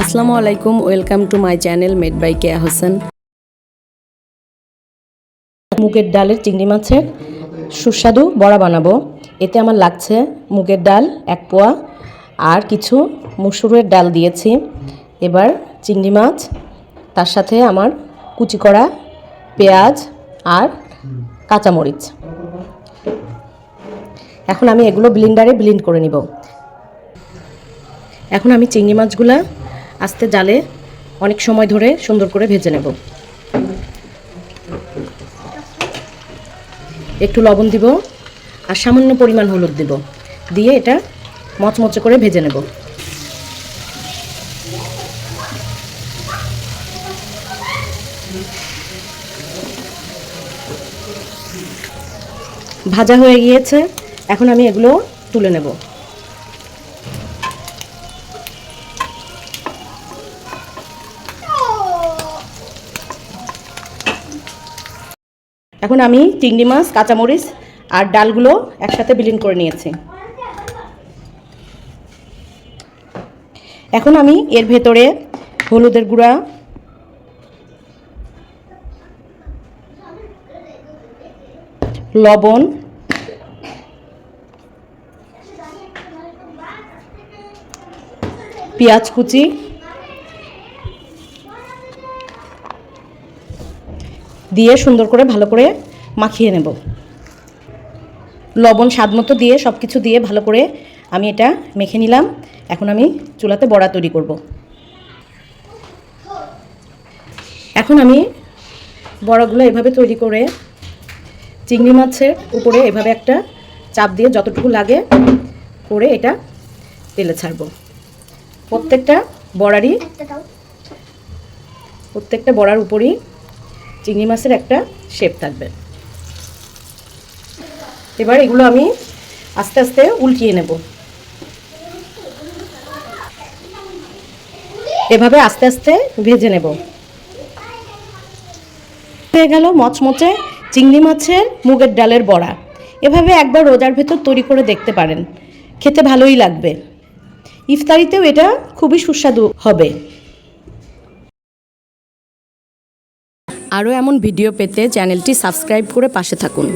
আসসালামু আলাইকুম, welcome to my channel made by Keya Hossain. মুগের ডালের চিংড়ি মাছের সুস্বাদু বড়া বানাবো। এতে আমার লাগছে মুগের ডাল, এক পোয়া, আর কিছু মুসুরের ডাল দিয়েছি। এবার চিংড়ি মাছ, তার সাথে আমার কুচি করা পেঁয়াজ আর কাঁচামরিচ। এখন আমি এগুলো ব্লিন্ডারে ব্লিন্ড করে নিব। এখন আমি চিংড়ি মাছগুলা আস্তে জালে অনেক সময় ধরে সুন্দর করে ভেজে নেব। একটু লবণ দিব আর সামান্য পরিমাণ হলুদ দিব। দিয়ে এটা মচমচে করে ভেজে নেব। ভাজা হয়ে গিয়েছে। এখন আমি এগুলো তুলে নেব। এখন আমি চিংড়ি মাছ, কাঁচামরিচ আর ডালগুলো একসাথে বিলীন করে নিয়েছি। এখন আমি এর ভেতরে হলুদের গুঁড়া, লবণ, পেঁয়াজ কুচি দিয়ে সুন্দর করে ভালো করে মাখিয়ে নেব। লবণ স্বাদ মতো দিয়ে সব কিছু দিয়ে ভালো করে আমি এটা মেখে নিলাম। এখন আমি চুলাতে বড়া তৈরি করব। এখন আমি বড়াগুলো এভাবে তৈরি করে চিংড়ি মাছের উপরে এভাবে একটা চাপ দিয়ে যতটুকু লাগে করে এটা তেলে ছাড়বো। প্রত্যেকটা বড়ারই প্রত্যেকটা বড়ার উপরই চিংড়ি মাছের একটা শেপ থাকবে। এবার এগুলো আমি আস্তে আস্তে উল্টিয়ে নেব। এভাবে আস্তে আস্তে ভেজে নেব। হয়ে গেল মচমচে চিংড়ি মাছের মুগের ডালের বড়া। এভাবে একবার রোজার ভেতর তৈরি করে দেখতে পারেন। খেতে ভালোই লাগবে। ইফতারিতেও এটা খুবই সুস্বাদু হবে। আরও এমন ভিডিও পেতে চ্যানেলটি সাবস্ক্রাইব করে পাশে থাকুন।